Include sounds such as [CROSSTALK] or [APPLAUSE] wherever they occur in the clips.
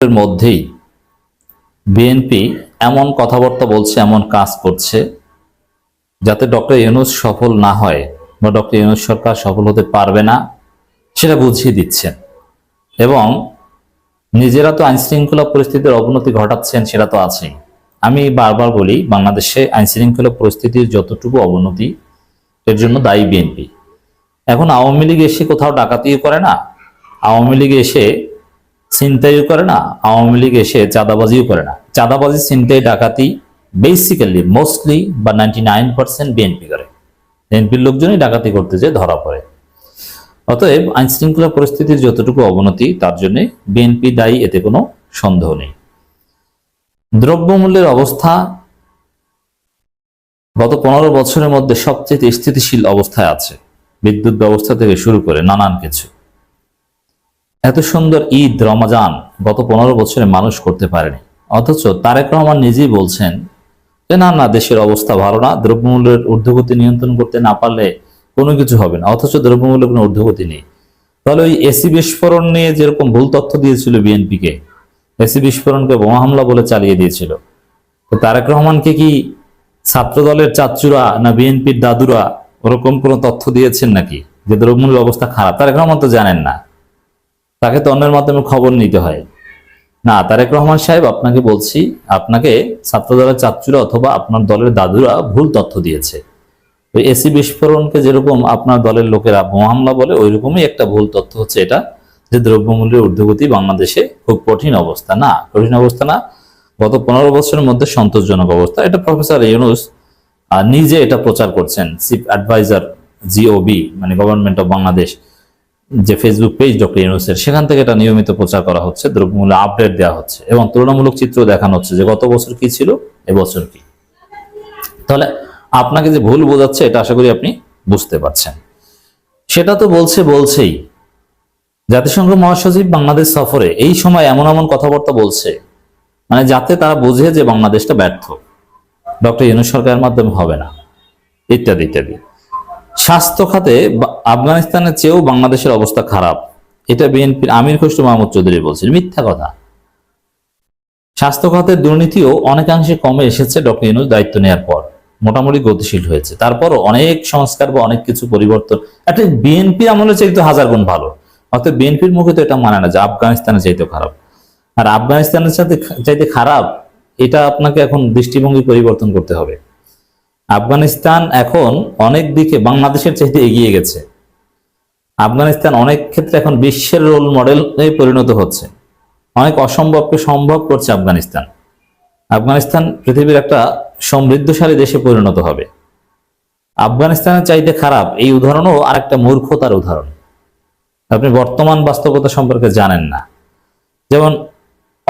এর মধ্যেই বিএনপি এমন কথাবার্তা বলছে, এমন কাজ করছে, যাতে ডক্টর ইউনুস সফল না হয় বা ডক্টর ইউনুস সরকার সফল হতে পারবে না, সেটা বুঝিয়ে দিচ্ছেন। এবং নিজেরা তো আইনশৃঙ্খলা পরিস্থিতির অবনতি ঘটাচ্ছেন, সেটা তো আছেই। আমি বারবার বলি, বাংলাদেশে আইনশৃঙ্খলা পরিস্থিতির যতটুকু অবনতি, এর জন্য দায়ী বিএনপি এখন আওয়ামী লীগ এসে কোথাও ডাকাতিও করে না। আওয়ামী লীগ এসে ছিনতাইও করে না, আওয়ামী লীগ এসে চাঁদাবাজিও করে না। চাঁদাবাজি, ছিনতাই, ডাকাতি বেসিক্যালি মোস্টলি বা নাইনটি নাইন পার্সেন্ট বিএনপি করে। বিএনপির লোকজনই ডাকাতি করতে যে ধরা পড়ে। অতএব আইন শৃঙ্খলা পরিস্থিতির যতটুকু অবনতি, তার জন্য বিএনপি দায়ী, এতে কোনো সন্দেহ নেই। দ্রব্যমূল্যের অবস্থা গত পনেরো বছরের মধ্যে সবচেয়ে স্থিতিশীল অবস্থায় আছে। বিদ্যুৎ ব্যবস্থা থেকে শুরু করে নানান কিছু। এত সুন্দর ঈদ রমাজান গত পনেরো বছরে মানুষ করতে পারেনি। অথচ তারেক রহমান নিজেই বলছেন যে, না না, দেশের অবস্থা ভালো না। দ্রব্যমূল্যের ঊর্ধ্বগতি নিয়ন্ত্রণ করতে না পারলে কোনো কিছু হবে না। অথচ দ্রব্যমূল্যের কোনো ঊর্ধ্বগতি নেই। তাহলে ওই এসি বিস্ফোরণ নিয়ে যেরকম ভুল তথ্য দিয়েছিল বিএনপিকে, এসি বিস্ফোরণকে বোমা হামলা বলে চালিয়ে দিয়েছিল। তো তারেক রহমানকে কি ছাত্র দলের চাচুরা না বিএনপির দাদুরা ওরকম কোনো তথ্য দিয়েছেন নাকি যে, দ্রব্যমূল্যের অবস্থা খারাপ তারেক রহমান তো জানেন না। তাকে তো অন্যের মাধ্যমে খবর নিতে হয়। না, তারেক রহমান সাহেব, আপনাকে বলছি, আপনাকে ছাত্র দলের চাচুরা অথবা আপনার দলের দাদুরা ভুল তথ্য দিয়েছে। ওই এসি বিস্ফোরণকে যেরকম আপনার দলের লোকেরা হামলা বলে ওই রকমই একটা ভুল তথ্য হচ্ছে এটা, যে দ্রব্যমূল্যের ঊর্ধ্বগতি বাংলাদেশে খুব কঠিন অবস্থা। না, কঠিন অবস্থা না, গত পনেরো বছরের মধ্যে সন্তোষজনক অবস্থা। এটা প্রফেসর ইউনুস নিজে এটা প্রচার করছেন, চিফ অ্যাডভাইজার জিওবি মানে গভর্নমেন্ট অফ বাংলাদেশ। যে ফেসবুক পেজ ডক্টর ইউনুসের সেখান থেকে এটা নিয়মিত প্রচার করা হচ্ছে, দ্রব্যমূল্য আপডেট দেওয়া হচ্ছে এবং তুলনামূলক চিত্র দেখানো হচ্ছে যে গত বছর কি ছিল, এবছর কি। তাহলে আপনাকে যে ভুল বোঝাচ্ছে, এটা আশা করি আপনি বুঝতে পারছেন। সেটা তো বলছে বলছেই। জাতিসংঘ মহাসচিব বাংলাদেশ সফরে এই সময় এমন এমন কথাবার্তা বলছে মানে যাতে তারা বোঝে যে বাংলাদেশটা ব্যর্থ। ডক্টর ইউনুস সরকারের মাধ্যমে হবে না। ইত্যাদি ইত্যাদি। স্বাস্থ্য খাতে আফগানিস্তানের চেয়েও বাংলাদেশের অবস্থা খারাপ। এটা বিএনপির আমির খসরু মাহমুদ চৌধুরী বলছেন। মিথ্যা কথা। স্বাস্থ্য খাতের দুর্নীতিও অনেকাংশে কমে এসেছে ডক্টর ইউনুস দায়িত্ব নেওয়ার পর। মোটামুটি গতিশীল হয়েছে। তারপরও অনেক সংস্কার বা অনেক কিছু পরিবর্তন। একটা বিএনপি আমলে চাইতে হাজার গুণ ভালো। অর্থাৎ বিএনপির মুখে তো এটা মানে না যে আফগানিস্তানের চাইতে খারাপ। আর আফগানিস্তানের সাথে চাইতে খারাপ, এটা আপনাকে এখন দৃষ্টিভঙ্গি পরিবর্তন করতে হবে। আফগানিস্তান এখন অনেক দিকে বাংলাদেশের চাইতে এগিয়ে গেছে। আফগানিস্তান অনেক ক্ষেত্রে এখন বিশ্বের রোল মডেল পরিণত হচ্ছে। অনেক অসম্ভবকে সম্ভব করছে আফগানিস্তান। আফগানিস্তান পৃথিবীর একটা সমৃদ্ধশালী দেশে পরিণত হবে। আফগানিস্তানের চাইতে খারাপ এই উদাহরণও আরেকটা মূর্খতার উদাহরণ। আপনি বর্তমান বাস্তবতা সম্পর্কে জানেন না। যেমন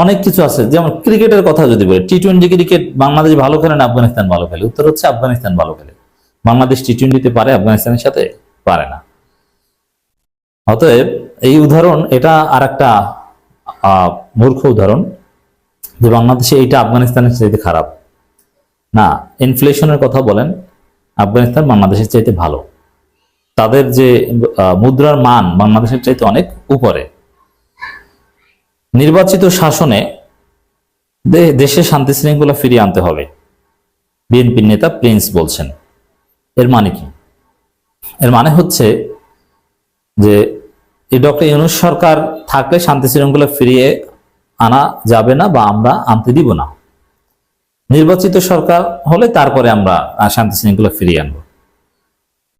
অনেক কিছু আছে। যেমন ক্রিকেটের কথা যদি বলি টি টোয়েন্টি ক্রিকেট বাংলাদেশ ভালো খেলে না আফগানিস্তান ভালো খেলে? উত্তর হচ্ছে আফগানিস্তান ভালো খেলে। বাংলাদেশ টি টোয়েন্টিতে পারে, আফগানিস্তানের সাথে পারে না। অতএব এই উদাহরণ, এটা আর একটা মূর্খ উদাহরণ যে বাংলাদেশে এইটা আফগানিস্তানের চাইতে খারাপ। না ইনফ্লেশনের কথা বলেন, আফগানিস্তান বাংলাদেশের চাইতে ভালো। তাদের যে মুদ্রার মান বাংলাদেশের চাইতে অনেক উপরে। নির্বাচিত শাসনে দেশে শান্তি শৃঙ্খলা ফিরিয়ে আনতে হবে। বিএনপির নেতা প্রিন্স বলছেন। এর মানে কি? এর মানে হচ্ছে যে এই ডক্টর ইউনুস সরকার থাকলে শান্তি শৃঙ্খলা ফিরিয়ে আনা যাবে না বা আমরা আনতে দিব না। নির্বাচিত সরকার হলে তারপরে আমরা শান্তি শৃঙ্খলা ফিরিয়ে আনব।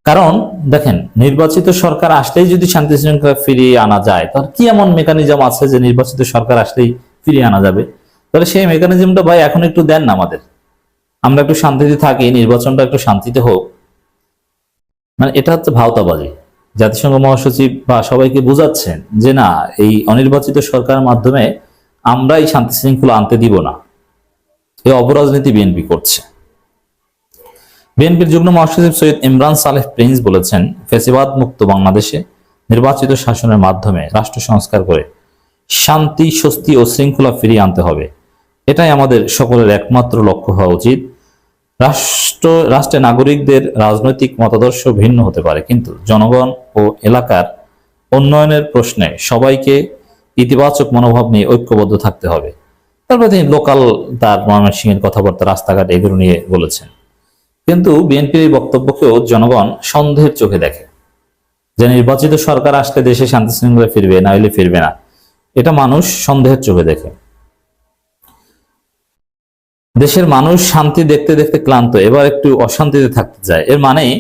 কারণ দেখেন, নির্বাচিত সরকার আসলেই যদি শান্তি শৃঙ্খলা ফিরিয়ে আনা যায় তাহলে কি এমন মেকানিজম আছে যে নির্বাচিত সরকার আসলেই ফিরিয়ে আনা যাবে? তাহলে সেই মেকানিজমটা ভাই এখন একটু দেন না আমাদের। আমরা একটু শান্তিতে থাকি, নির্বাচনটা একটু শান্তিতে হোক। মানে এটা হচ্ছে ভাওতাবাজি। জাতিসংঘ মহাসচিব বা সবাইকে বোঝাচ্ছেন যে না, এই অনির্বাচিত সরকারের মাধ্যমে আমরা এই শান্তি শৃঙ্খলা আনতে দিব না। এই অপরাজনীতি বিএনপি করছে। বিএনপির যুগ্ম মহাসচিব সৈয়দ ইমরান সালেহ প্রিন্স বলেছেন ফেসিবাদ মুক্ত বাংলাদেশে নির্বাচিত শাসনের মাধ্যমে রাষ্ট্র সংস্কার করে শান্তি, স্বস্তি ও শৃঙ্খলা ফিরিয়ে আনতে হবে। এটাই আমাদের সকলের একমাত্র লক্ষ্য হওয়া উচিত। রাষ্ট্র, রাষ্ট্রের নাগরিকদের রাজনৈতিক মতাদর্শ ভিন্ন হতে পারে, কিন্তু জনগণ ও এলাকার উন্নয়নের প্রশ্নে সবাইকে ইতিবাচক মনোভাব নিয়ে ঐক্যবদ্ধ থাকতে হবে। তারপরে তিনি লোকাল তার ময়মনসিংহের কথাবার্তা, রাস্তাঘাট এগুলো নিয়ে বলেছেন। কিন্তু বিএনপির এই বক্তব্যকেও জনগণ সন্দেহের চোখে দেখে। যে নির্বাচিত সরকার আসলে দেশে শান্তি শৃঙ্খলা ফিরবে না হলে ফিরবে না, এটা মানুষ সন্দেহের চোখে দেখে। দেশের মানুষ শান্তি দেখতে দেখতে ক্লান্ত, এবার একটু অশান্তিতে থাকতে চায়। এর মানেই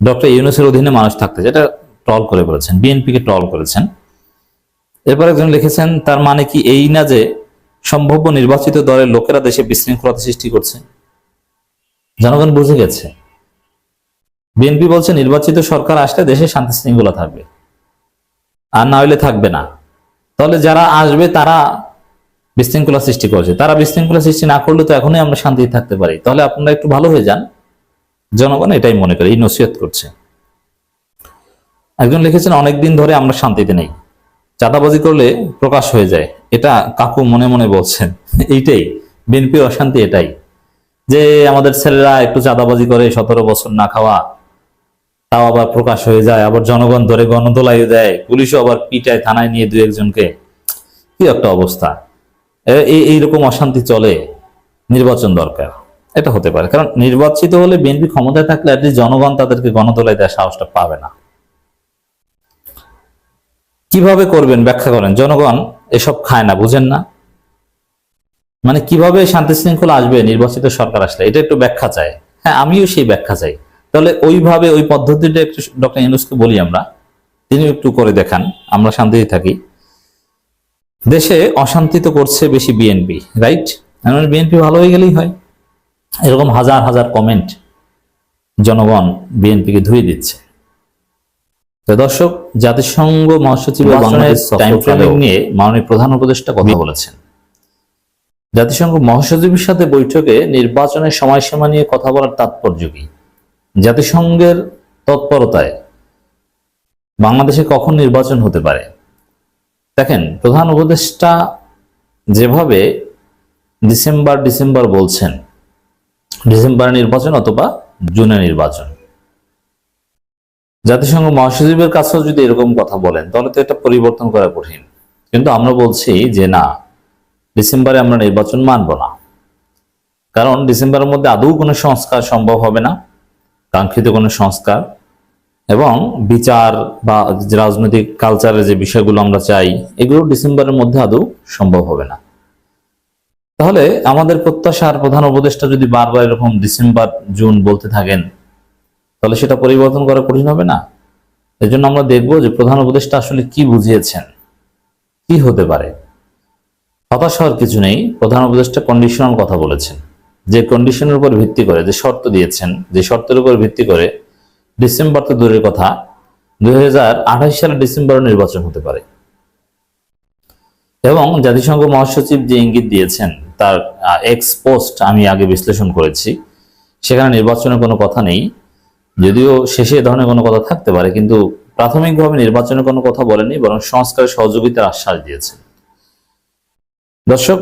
ডক্টর ইউনুসের অধীনে মানুষ থাকতে চায়। এটা ট্রল করে বলেছেন, বিএনপিকে ট্রল করেছেন। এরপর একজন লিখেছেন, তার মানে কি এই না যে সম্ভাব্য নির্বাচিত দলের লোকেরা দেশে বিশৃঙ্খলতা সৃষ্টি করছে? জনগণ বুঝে গেছে। বিএনপি বলছে, নির্বাচিত সরকার আসলে দেশে শান্তি শৃঙ্খলা থাকবে। আর না হলে থাকবে না। তাহলে যারা আসবে, তারা বিশৃঙ্খলা সৃষ্টি করছে। তারা বিশৃঙ্খলা সৃষ্টি না করলে তো এখনই আমরা শান্তি থাকতে পারি। তাহলে আপনারা একটু ভালো হয়ে যান। জনগণ এটাই মনে করে, এই নসিহত করছে। একজন লিখেছেন, অনেকদিন ধরে আমরা শান্তিতে নেই। চাঁদাবাজি করলে প্রকাশ হয়ে যায়। এটা কাকু মনে মনে বলছেন। [LAUGHS] এইটাই, বিএনপির অশান্তি এটাই। যে আমাদের ছেলেরা একটু চাঁদাবাজি করে সতেরো বছর না খাওয়া, তাও আবার প্রকাশ হয়ে যায়। আবার জনগণ ধরে গণদোলাই দেয়, পুলিশও আবার পিটায় থানায় নিয়ে দু একজনকে। কি একটা অবস্থা। এই এইরকম অশান্তি চলে, নির্বাচন দরকার। এটা হতে পারে। কারণ নির্বাচিত হলে বিএনপি ক্ষমতায় থাকলে অ্যাটলিস্ট জনগণ তাদেরকে গণদোলাই দেওয়ার সাহসটা পাবে না। কীভাবে করবেন? ব্যাখ্যা করেন। জনগণ এসব খায় না, বুঝেন না। মানে কীভাবে শান্তি শৃঙ্খলা আসবে নির্বাচিত সরকার আসলে? এটা একটু ব্যাখ্যা চাই। হ্যাঁ আমিও সেই ব্যাখ্যা চাই। তাহলে ওইভাবে ওই পদ্ধতিটা একটু ডক্টর ইউনুসকে বলি আমরা। তিনি একটু করে দেখান আমরা শান্তিতে থাকি। দেশে অশান্তি তো করছে বেশি বিএনপি রাইট বিএনপি ভালো হয়ে গেলেই হয়। এরকম হাজার হাজার কমেন্ট জনগণ বিএনপিকে ধুয়ে দিচ্ছে। তো দর্শক জাতিসংঘ মহাসচিব নিয়ে মাননীয় প্রধান উপদেষ্টা কথা বলেছেন। জাতিসংঘ মহাসচিবের সাথে বৈঠকে নির্বাচনের সময়সীমা নিয়ে কথা বলার তাৎপর্য কি? জাতিসংঘের তৎপরতায় বাংলাদেশে কখন নির্বাচন হতে পারে? দেখেন, প্রধান উপদেষ্টা যেভাবে ডিসেম্বর ডিসেম্বর বলছেন, ডিসেম্বর নির্বাচন অথবা জুনে নির্বাচন। জাতিসংঘ মহাসচিবের কাছেও যদি এরকম কথা বলেন, তাহলে তো এটা পরিবর্তন করা কঠিন। কিন্তু আমরা বলছি যে না ডিসেম্বরে আমরা নির্বাচন মানব না। কারণ ডিসেম্বরের মধ্যে আদৌ কোনো সংস্কার সম্ভব হবে না, কাঙ্ক্ষিত কোনো সংস্কার, এবং বিচার বা রাজনৈতিক কালচারের যে বিষয়গুলো আমরা চাই, এগুলো ডিসেম্বরের মধ্যে আদৌ সম্ভব হবে না। তাহলে আমাদের প্রত্যাশার প্রধান উপদেষ্টা যদি বারবার এরকম ডিসেম্বর, জুন বলতে থাকেন, তাহলে সেটা পরিবর্তন করা কঠিন হবে না? এজন্য আমরা দেখব যে প্রধান উপদেষ্টা আসলে কি বুঝিয়েছেন, কি হতে পারে। হতাশ হওয়ার কিছু নেই, প্রধান উপদেষ্টা কন্ডিশনাল কথা বলেছেন। যে কন্ডিশনের উপর ভিত্তি করে, যে শর্ত দিয়েছেন, যে শর্তের উপর ভিত্তি করে ডিসেম্বর তো দূরের কথা, দুই সালের ডিসেম্বর নির্বাচন হতে পারে। এবং জাতিসংঘ মহাসচিব যে ইঙ্গিত দিয়েছেন, তার এক্স পোস্ট আমি আগে বিশ্লেষণ করেছি, সেখানে নির্বাচনের কোনো কথা নেই। যদিও শেষে এ ধরনের কোনো কথা থাকতে পারে, কিন্তু প্রাথমিকভাবে নির্বাচনের কোনো কথা বলেনি বরং সংস্কারের সহযোগিতার আশ্বাস দিয়েছেন। দর্শক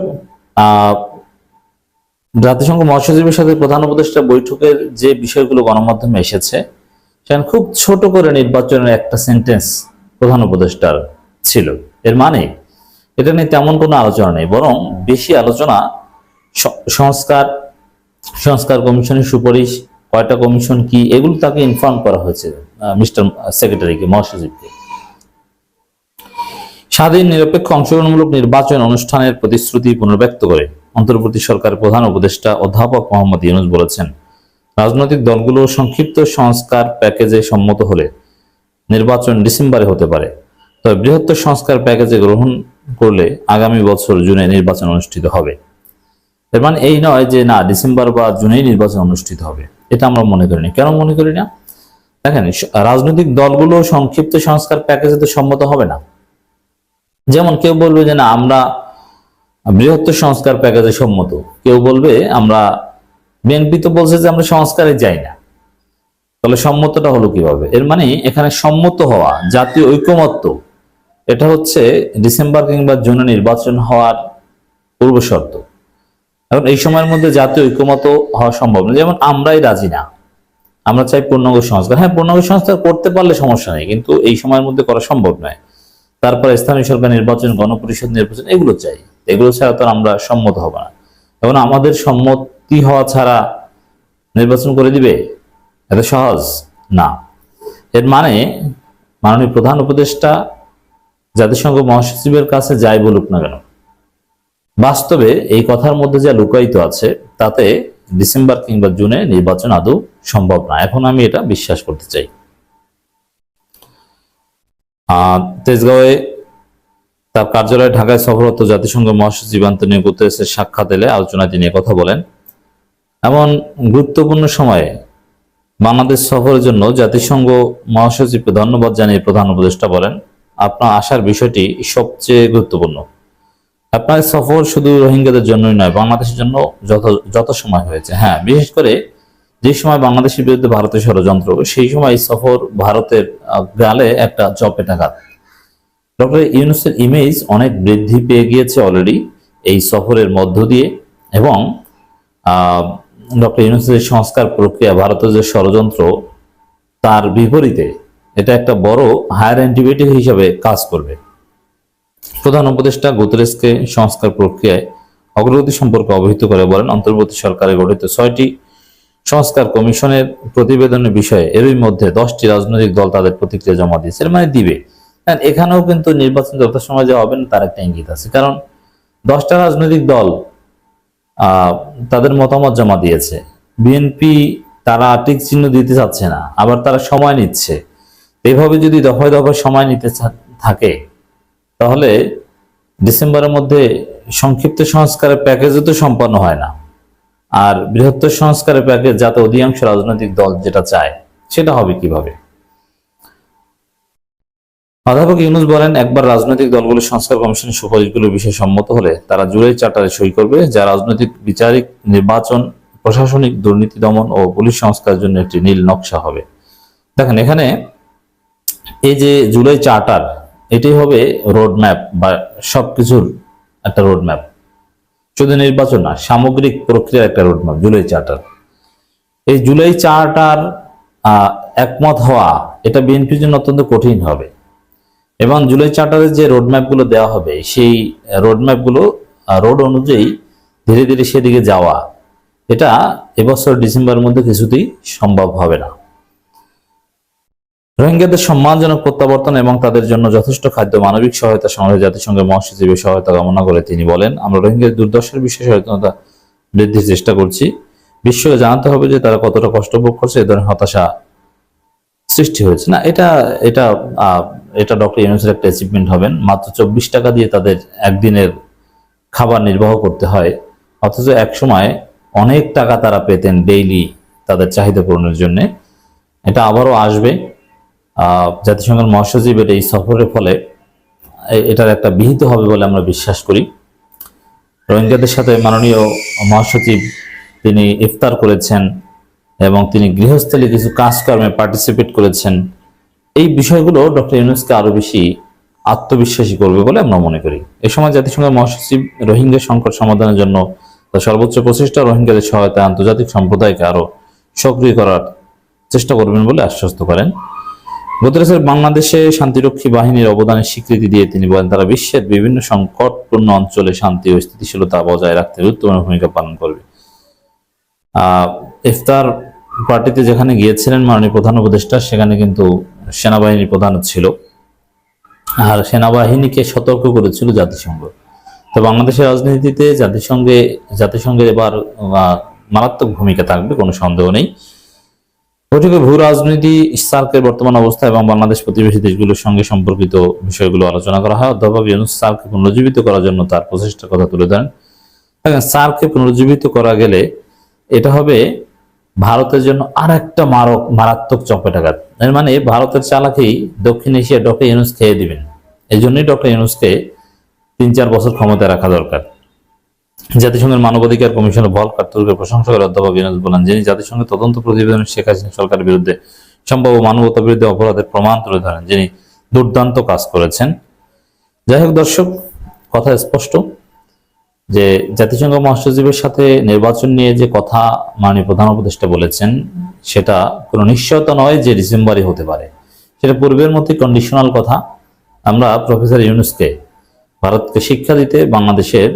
জাতিসংঘ মহাসচিবের সাথে প্রধান উপদেষ্টা বৈঠকের যে বিষয়গুলো গণমাধ্যমে এসেছে, সেখানে খুব ছোট করে নির্বাচনের একটা সেন্টেন্স প্রধান উপদেষ্টার ছিল। এর মানে এটা নিয়ে তেমন কোনো আলোচনা নেই, বরং বেশি আলোচনা সংস্কার সংস্কার কমিশনের সুপারিশ, কয়টা কমিশন কি, এগুলো তাকে ইনফর্ম করা হয়েছে মিস্টার সেক্রেটারিকে মহাসচিবকে। স্বাধীন, নিরপেক্ষ, অংশগ্রহণমূলক নির্বাচন অনুষ্ঠানের প্রতিশ্রুতি পুনর্ব্যক্ত করে। অন্তর্বর্তী সরকার প্রধান উপদেষ্টা অধ্যাপক মোহাম্মদ ইউনুস বলেছেন, রাজনৈতিক দলগুলো সংক্ষিপ্ত সংস্কার প্যাকেজে সম্মত হলে নির্বাচন ডিসেম্বরে হতে পারে। তবে বৃহত্তর সংস্কার প্যাকেজে গ্রহণ করলে আগামী বছর জুনে নির্বাচন অনুষ্ঠিত হবে। এর মানে এই নয় যে না, ডিসেম্বর বা জুনেই নির্বাচন অনুষ্ঠিত হবে। এটা আমরা মনে করি না কেন মনে করি না? দেখেন রাজনৈতিক দলগুলো সংক্ষিপ্ত সংস্কার প্যাকেজে তো সম্মত হবে না। যেমন কেউ বলবে যে না, আমরা বৃহত্তর সংস্কার প্যাকেজে সম্মত। কেউ বলবে, আমরা, বিএনপি তো বলছে যে আমরা সংস্কারে যাই না। তাহলে সম্মতটা হলো কীভাবে? এর মানে এখানে সম্মত হওয়া, জাতীয় ঐকমত্য এটা হচ্ছে ডিসেম্বর কিংবা জুনে নির্বাচন হওয়ার পূর্ব শর্ত। এখন এই সময়ের মধ্যে জাতীয় ঐক্যমত হওয়া সম্ভব না। যেমন আমরাই রাজি না। আমরা চাই পূর্ণাঙ্গ সংস্কার। হ্যাঁ পূর্ণাঙ্গ সংস্কার করতে পারলে সমস্যা নেই, কিন্তু এই সময়ের মধ্যে করা সম্ভব নয়। তারপরে স্থানীয় সরকার নির্বাচন, গণপরিষদ নির্বাচন, এগুলো চাই। এগুলো ছাড়া তো আমরা সম্মত হব না। এখন আমাদের সম্মতি হওয়া ছাড়া নির্বাচন করে দিবে? এত সহজ? না। এর মানে মাননীয় প্রধান উপদেষ্টা জাতিসংঘ মহাসচিবের কাছে যাই বলুক না কেন, বাস্তবে এই কথার মধ্যে যা লুকায়িত আছে, তাতে ডিসেম্বর কিংবা জুনে নির্বাচন আদৌ সম্ভব না। এখন আমি এটা বিশ্বাস করতে চাই। তেজগাঁওয়ে তার কার্যালয়ে ঢাকায় সফররত জাতিসংঘ মহাসচিব আন্তনিও গুতেরেসের সাক্ষাৎ এলে আলোচনায় তিনি কথা বলেন। এমন গুরুত্বপূর্ণ সময়ে বাংলাদেশ সফরের জন্য জাতিসংঘ মহাসচিবকে ধন্যবাদ জানিয়ে প্রধান উপদেষ্টা বলেন, আপনার আসার বিষয়টি সবচেয়ে গুরুত্বপূর্ণ। আপনার সফর শুধু রোহিঙ্গাদের জন্যই নয়, বাংলাদেশের জন্য যত যত সময় হয়েছে। হ্যাঁ বিশেষ করে যে সময় বাংলাদেশের বিরুদ্ধে ভারতের ষড়যন্ত্র, সেই সময় সফর ভারতের গালে একটা চপেটাঘাত ডক্টর ইউনুসের ইমেজ অনেক বৃদ্ধি পেয়ে গিয়েছে অলরেডি এই সফরের মধ্য দিয়ে এবং ডক্টর ইউনুসের সংস্কার প্রক্রিয়া, ভারতের যে ষড়যন্ত্র, তার বিপরীতে এটা একটা বড় হায়ার অ্যান্টিবায়োটিক হিসাবে কাজ করবে। প্রধান উপদেষ্টা গুতরেসকে সংস্কার প্রক্রিয়ায় অগ্রগতি সম্পর্কে অবহিত করে বলেন, অন্তর্বর্তী সরকারে গঠিত ছয়টি সংস্কার কমিশনের প্রতিবেদনের বিষয়ে এরই মধ্যে দশটি রাজনৈতিক দল তাদের প্রতিক্রিয়া জমা দিয়েছে। মানে দিবে। হ্যাঁ, এখানেও কিন্তু নির্বাচন যত সময় যে হবে না তার একটা ইঙ্গিত আছে। কারণ দশটা রাজনৈতিক দল তাদের মতামত জমা দিয়েছে। বিএনপি তারা টিক চিহ্ন দিতে চাচ্ছে না আবার তারা সময় নিচ্ছে। এভাবে যদি দফায় দফায় সময় নিতে থাকে তাহলে ডিসেম্বরের মধ্যে সংক্ষিপ্ত সংস্কারের প্যাকেজও তো সম্পন্ন হয় না। আর বৃহত্তর সংস্কারের প্যাকেজ যাতে অধিকাংশ রাজনৈতিক দল যেটা চায়, সেটা হবে কীভাবে? অধ্যাপক ইউনুস বলেন, একবার রাজনৈতিক দলগুলো সংস্কার কমিশনের সুপারিশগুলোর বিষয়ে সম্মত হলে তারা জুলাই চার্টারে সই করবে, যা রাজনৈতিক, বিচারিক, নির্বাচন, প্রশাসনিক, দুর্নীতি দমন ও পুলিশ সংস্কারের জন্য একটি নীল নকশা হবে। দেখেন, এখানে এই যে জুলাই চার্টার, এটাই হবে রোড ম্যাপ বা সবকিছুর একটা রোড ম্যাপ শুধু নির্বাচন না, সামগ্রিক প্রক্রিয়ার একটা রোড ম্যাপ জুলাই চার্টার। এই জুলাই চার্টার একমত হওয়া, এটা বিএনপির জন্য অত্যন্ত কঠিন হবে। এবং জুলাই চার্টারের যে রোডম্যাপগুলো দেওয়া হবে, সেই রোডম্যাপগুলো রোড অনুযায়ী ধীরে ধীরে সেদিকে যাওয়া, এটা এবছর ডিসেম্বরের মধ্যে কিছুতেই সম্ভব হবে না। রোহিঙ্গাদের সম্মানজনক প্রত্যাবর্তন এবং তাদের জন্য যথেষ্ট খাদ্য, মানবিক সহায়তা, সংগ্রহে জাতিসংঘের মহাসচিবের সহায়তা কামনা করে তিনি বলেন, আমরা রোহিঙ্গাদের দুর্দশার বিষয়ে সচেতনতা বৃদ্ধির চেষ্টা করছি। বিশ্বকে জানাতে হবে যে তারা কতটা কষ্ট ভোগ করছে, এ ধরনের হতাশা সৃষ্টি হয়েছে। না, এটা এটা এটা ডক্টর ইউনুসের একটা অ্যাচিভমেন্ট হবেন। মাত্র চব্বিশ টাকা দিয়ে তাদের একদিনের খাবার নির্বাহ করতে হয়। অথচ এক সময় অনেক টাকা তারা পেতেন ডেইলি তাদের চাহিদা পূরণের জন্য। এটা আবারও আসবে। জাতিসংঘের মহাসচিবের এই সফরের ফলে এটার একটা বিহিত হবে বলে আমরা বিশ্বাস করি। রোহিঙ্গাদের সাথে মাননীয় মহাসচিব তিনি ইফতার করেছেন এবং তিনি গৃহস্থলে কিছু কাজকর্মে পার্টিসিপেট করেছেন। এই বিষয়গুলো ডক্টর ইউনুসকে আরও বেশি আত্মবিশ্বাসী করবে বলে আমরা মনে করি। এ সময় জাতিসংঘের মহাসচিব রোহিঙ্গা সংকট সমাধানের জন্য তার সর্বোচ্চ প্রচেষ্টা রোহিঙ্গাদের সহায়তায় আন্তর্জাতিক সম্প্রদায়কে আরও সক্রিয় করার চেষ্টা করবেন বলে আশ্বস্ত করেন। গুতরেসের বাংলাদেশে শান্তিরক্ষী বাহিনীর অবদানের স্বীকৃতি দিয়ে তিনি বলেন, তারা বিশ্বের বিভিন্ন সংকটপূর্ণ অঞ্চলে শান্তি ও স্থিতিশীলতা বজায় রাখতে গুরুত্বপূর্ণ ভূমিকা পালন করবে। ইফতার পার্টিতে যেখানে গিয়েছিলেন মাননীয় প্রধান উপদেষ্টা, সেখানে কিন্তু সেনাবাহিনী প্রধান ছিল। আর সেনাবাহিনীকে সতর্ক করেছিল জাতিসংঘ। তো বাংলাদেশের রাজনীতিতে জাতিসংঘে, জাতিসংঘের এবার মারাত্মক ভূমিকা থাকবে, কোনো সন্দেহ নেই। বৈঠকে ভূ রাজনীতি, সার্কের বর্তমান অবস্থা এবং বাংলাদেশ প্রতিবেশী দেশগুলোর সঙ্গে সম্পর্কিত বিষয়গুলো আলোচনা করা হয়। অধ্যাপক ইউনুস সার্ককে পুনরুজ্জীবিত করার জন্য তার প্রচেষ্টার কথা তুলে ধরেন। সার্ককে পুনরুজ্জীবিত করা গেলে এটা হবে ভারতের জন্য আর একটা মারক মারাত্মক চপেটাঘাত এর মানে ভারতের চালাকি দক্ষিণ এশিয়া ডক্টর ইউনুস খেয়ে দিবেন। এই জন্যই ডক্টর ইউনুসকে তিন চার বছর ক্ষমতায় রাখা দরকার। জাতিসংঘের মানবাধিকার কমিশনের ভলকার তুর্কের প্রশংসা করে অধ্যাপক ইউনুস বলেন, যিনি জাতিসংঘের তদন্ত প্রতিবেদন শেখ হাসিনা সরকারের বিরুদ্ধে সম্ভাব্য মানবতা বিরুদ্ধে অপরাধের প্রমাণ তুলে ধরেন, যিনি দুর্দান্ত কাজ করেছেন। যাই হোক দর্শক, কথা স্পষ্ট যে জাতিসংঘ মহাসচিবের সাথে নির্বাচন নিয়ে যে কথা মাননীয় প্রধান উপদেষ্টা বলেছেন, সেটা কোনো নিশ্চয়তা নয় যে ডিসেম্বরে হতে পারে। সেটা পূর্বের মতোই কন্ডিশনাল কথা। আমরা প্রফেসর ইউনুসকে, ভারতকে শিক্ষা দিতে বাংলাদেশের